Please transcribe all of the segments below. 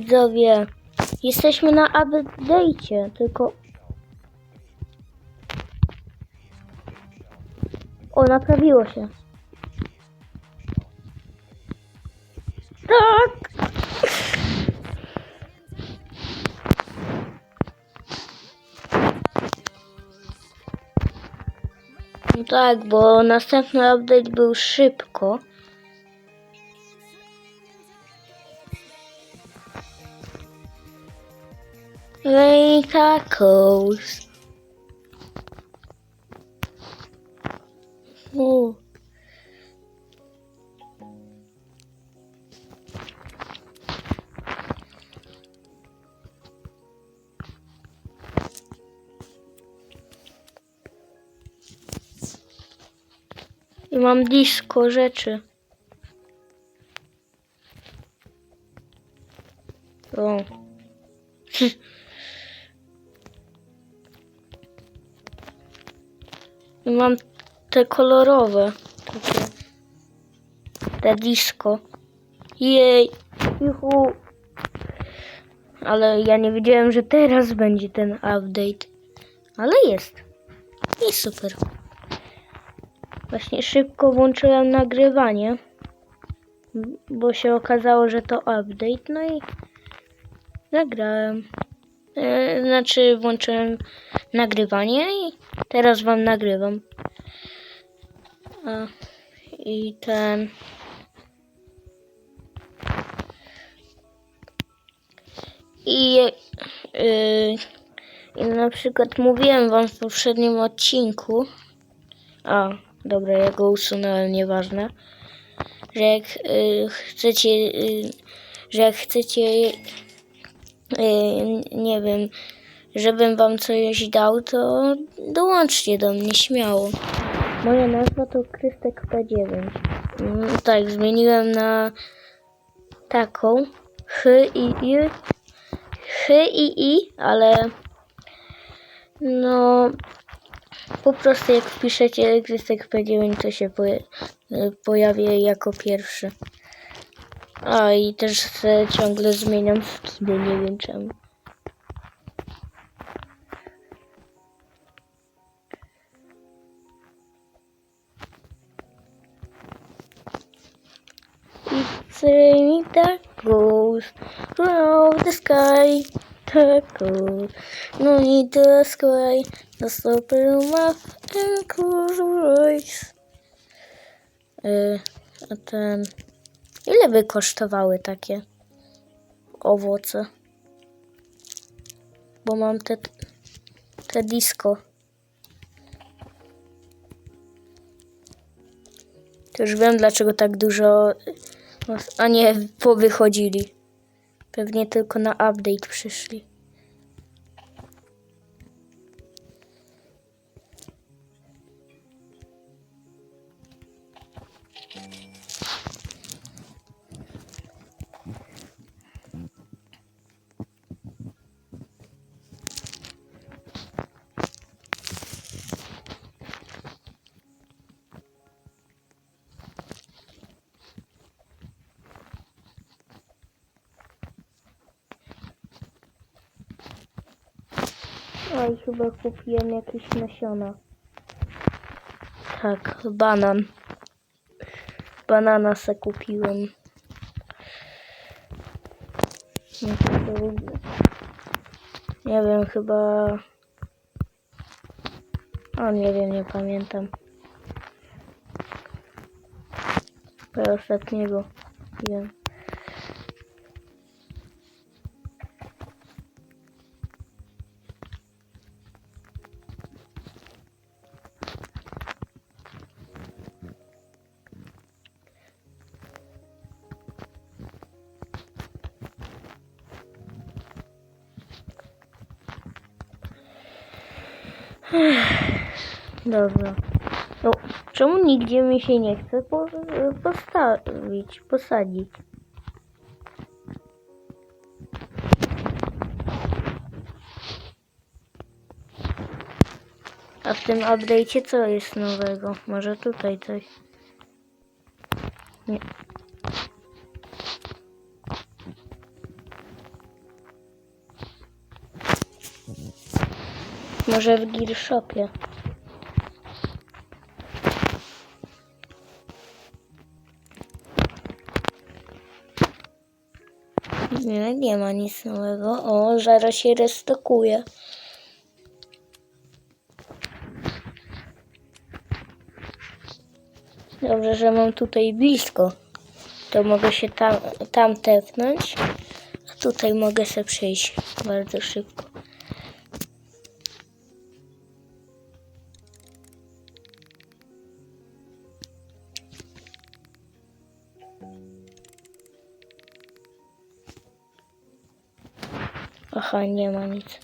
Widzowie, jesteśmy na update'cie, tylko... O, naprawiło się. Tak! No tak, bo następny update był szybko. Rain tacos. O. I mam disco rzeczy. Mam te kolorowe. Takie. Te disco. Jej. Juhu. Ale ja nie wiedziałem, że teraz będzie ten update. Ale jest. I super. Właśnie szybko włączyłem nagrywanie. Bo się okazało, że to update. No i nagrałem. E, znaczy włączyłem nagrywanie i teraz wam nagrywam. I ten. I, yy, I na przykład mówiłem wam w poprzednim odcinku. A, dobra, ja go usunąłem, nieważne. Że jak y, chcecie, y, że jak chcecie, y, nie wiem, żebym wam coś dał, to dołączcie do mnie śmiało. Moja nazwa to Krystek P9. Mm, tak, zmieniłem na taką. H i i. H i i, ale no po prostu jak wpiszecie Krystek P9 to się poja pojawi jako pierwszy. A i też ciągle zmieniam skiny, nie wiem czemu. It's raining tacos throughout the sky. Tacos, no need the sky. Just open mouth and close eyes. Y, a ten... Ile by kosztowały takie owoce? Bo mam te, te disco. To już wiem, dlaczego tak dużo... A nie, powychodzili. Pewnie tylko na update przyszli. Oj, chyba kupiłem jakieś nasiona. Tak, banan. Banana se kupiłem. Nie, wiem, chyba... O, nie wiem, nie pamiętam. Ostatniego wiem. Dobra. No, czemu nigdzie mi się nie chce po, postawić, posadzić? A w tym update'cie co jest nowego? Może tutaj coś? Nie. Może w Gear Shopie. Nie, nie ma nic nowego. O, zaraz się restokuje. Dobrze, że mam tutaj blisko. To mogę się tam, tam tepnąć. A tutaj mogę sobie przejść bardzo szybko. Aha, nie ma nic.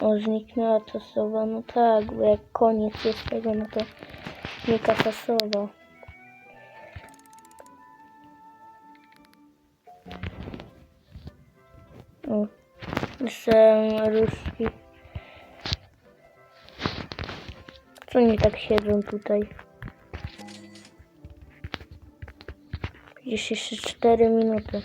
O, zniknęła ta sowa. No tak, bo jak koniec jest tego, no to znika ta sowa. O, jestem ruski. Co oni tak siedzą tutaj? Przecież jeszcze 4 minuty.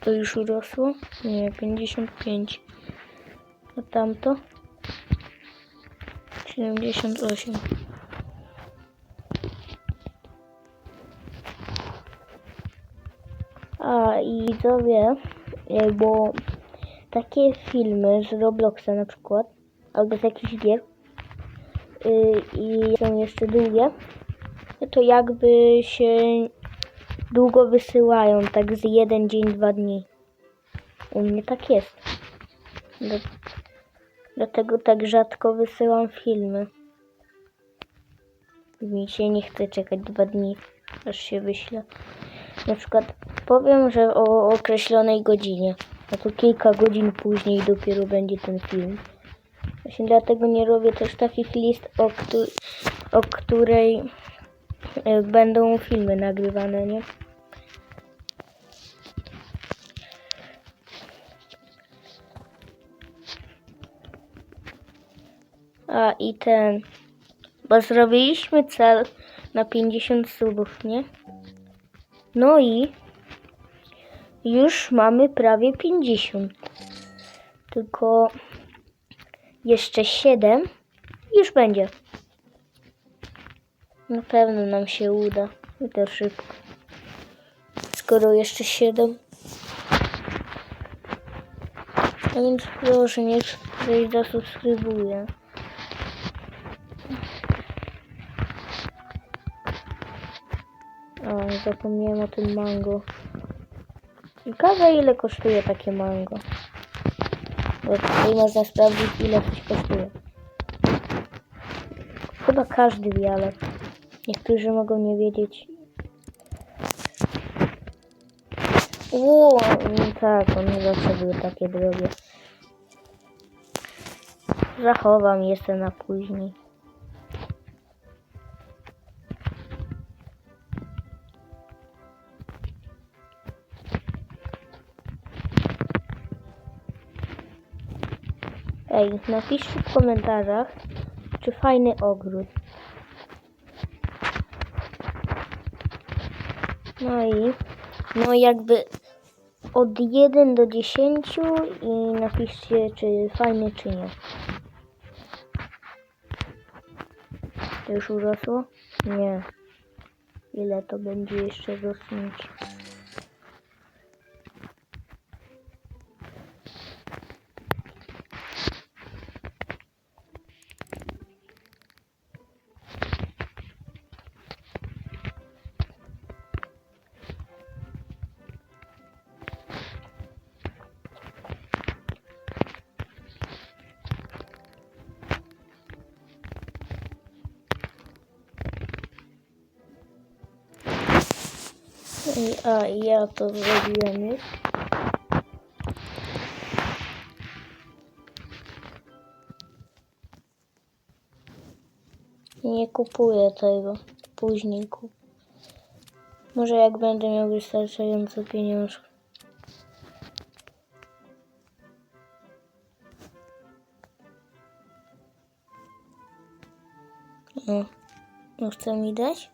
To już urosło? Nie, 55. A tamto? 78. A i widzowie, e, bo takie filmy z Robloxa na przykład, albo z jakichś gier y, i są jeszcze długie, to jakby się długo wysyłają, tak z jeden dzień, dwa dni. U mnie tak jest. Dlatego tak rzadko wysyłam filmy. Mi się nie chce czekać dwa dni, aż się wyśle. Na przykład powiem, że o określonej godzinie, a to kilka godzin później dopiero będzie ten film. Właśnie dlatego nie robię też takich list, o, któ- o której będą filmy nagrywane, nie? A i ten, bo zrobiliśmy cel na 50 subów, nie? No i już mamy prawie 50. Tylko jeszcze 7 już będzie. Na pewno nam się uda. I to szybko. Skoro jeszcze 7. A więc proszę, niech ktoś zasubskrybuje. O, zapomniałem o tym mango. Ciekawe ile kosztuje takie mango. Bo tutaj można sprawdzić ile coś kosztuje. Chyba każdy wie, ale niektórzy mogą nie wiedzieć. Ło, no tak, one zawsze były takie drogie. Zachowam jeszcze na później. Ej, napiszcie w komentarzach, czy fajny ogród. No i, no jakby od 1 do 10 i napiszcie, czy fajny, czy nie. To już urosło? Nie. Ile to będzie jeszcze rosnąć? A, ja to zrobiłem już. Nie kupuję tego. Później kup. Może jak będę miał wystarczająco pieniążków. O, no chce mi dać?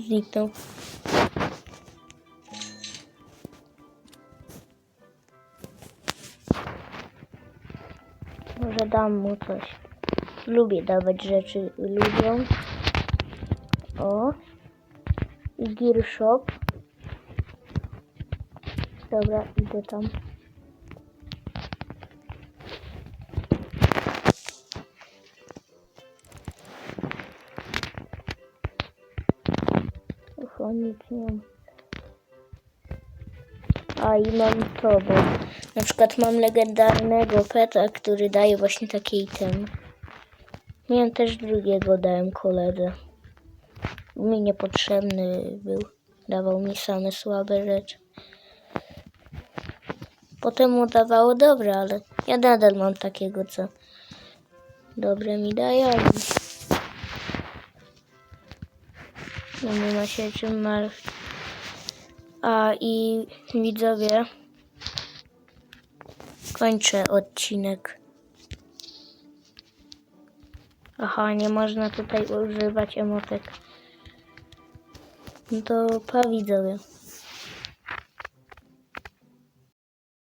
Zniknął. Może dam mu coś. Lubię dawać rzeczy ludziom. O. Gear Shop. Dobra, idę tam. Nic nie mam. A i mam to, bo na przykład mam legendarnego peta, który daje właśnie takie item. Miałem też drugiego, dałem koledze. Mi niepotrzebny był. Dawał mi same słabe rzeczy. Potem mu dawało dobre, ale ja nadal mam takiego, co dobre mi dają. No nie ma się martwić. A i widzowie, kończę odcinek. Aha, nie można tutaj używać emotek. No to pa widzowie.